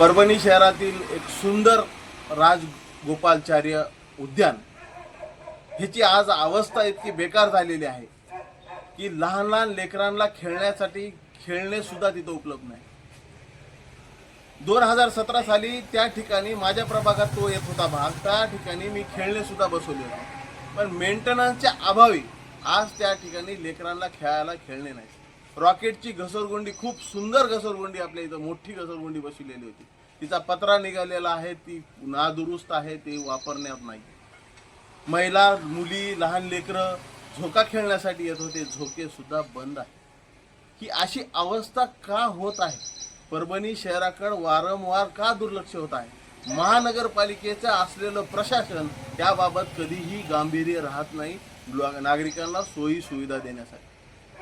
परभणी शहरातील एक सुंदर राजगोपालचार्य उद्यान. ह्याची आज अवस्था इतकी बेकार झालेली आहे की लहान लहान लेकरांना खेळण्यासाठी खेळणेसुद्धा तिथं उपलब्ध नाही. दोन हजार सतरा साली त्या ठिकाणी माझ्या प्रभागात तो येत होता भाग. त्या ठिकाणी मी खेळणेसुद्धा बसवले होते. पण मेंटेनन्सच्या अभावी आज त्या ठिकाणी लेकरांना खेळायला खेळणे नाही. रॉकेटची घसरगुंडी खूप सुंदर घसरगुंडी आपल्या इथं मोठी घसरगुंडी बसवलेली होती. तिचा पत्रा निघालेला आहे ती नादुरुस्त आहे ते वापरण्यात नाही. महिला मुली लहान लेकरं झोका खेळण्यासाठी येत होते झोके सुद्धा बंद आहे ही अशी अवस्था का होत आहे? परभणी शहराकडे वारंवार का दुर्लक्ष होत आहे? महानगरपालिकेचं असलेलं प्रशासन त्याबाबत कधीही गांभीर्य राहत नाही नागरिकांना सोयी सुविधा देण्यासाठी.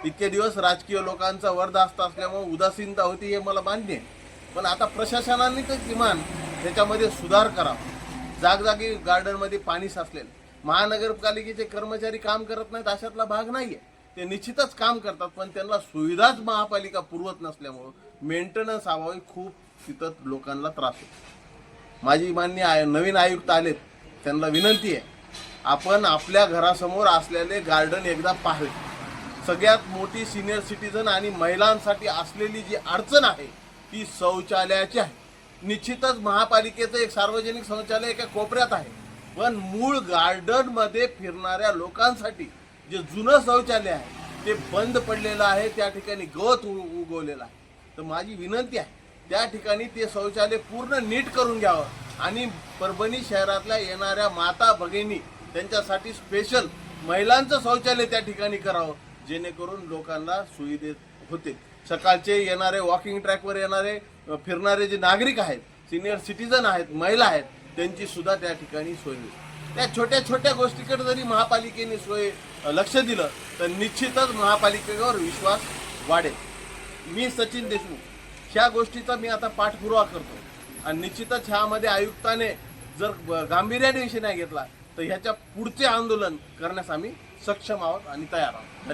इतके दिवस राजकीय लोकांचा वरदास्त असल्यामुळे उदासीनता होती हे मला मान्य आहे. पण आता प्रशासनाने तर किमान त्याच्यामध्ये सुधार करावा जागजागी गार्डनमध्ये पाणी साचलेलं. महानगरपालिकेचे कर्मचारी काम करत नाहीत अशातला भाग नाही आहे ते निश्चितच काम करतात पण त्यांना सुविधाच महापालिका पुरवत नसल्यामुळं मेंटेनन्स अभावी खूप तिथं लोकांना त्रास होतो. माझी मान्य आय नवीन आयुक्त आलेत त्यांना विनंती आहे आपण आपल्या घरासमोर असलेले गार्डन एकदा पाहावे. सगळ्यात मोठी सिनियर सिटीजन आणि महिलांसाठी असलेली जी अडचण आहे ती शौचालयाची आहे. निश्चितच महापालिकेचं एक सार्वजनिक शौचालय एका कोपऱ्यात आहे. पण मूळ गार्डनमध्ये फिरणाऱ्या लोकांसाठी जे जुनं शौचालय आहे ते बंद पडलेलं आहे त्या ठिकाणी गवत उगवलेलं आहे. तर माझी विनंती आहे त्या ठिकाणी ते शौचालय पूर्ण नीट करून घ्यावं. आणि परभणी शहरातल्या येणाऱ्या माता भगिनी त्यांच्यासाठी स्पेशल महिलांचं शौचालय त्या ठिकाणी करावं. जेणेकरून लोकांना सुविधेत होते. सकाळचे येणारे वॉकिंग ट्रॅकवर येणारे फिरणारे जे नागरिक आहेत सिनियर सिटीजन आहेत महिला आहेत त्यांची सुद्धा त्या ठिकाणी सोय होईल. त्या छोट्या छोट्या गोष्टीकडे जरी महापालिकेने सोय लक्ष दिलं तर निश्चितच महापालिकेवर विश्वास वाढेल. मी सचिन देशमुख ह्या गोष्टीचा मी आता पाठपुरावा करतो. आणि निश्चितच ह्यामध्ये आयुक्ताने जर गांभीर्याने विषय नाही घेतला तर ह्याच्या पुढचे आंदोलन करण्यास आम्ही सक्षम आहोत आणि तयार आहोत.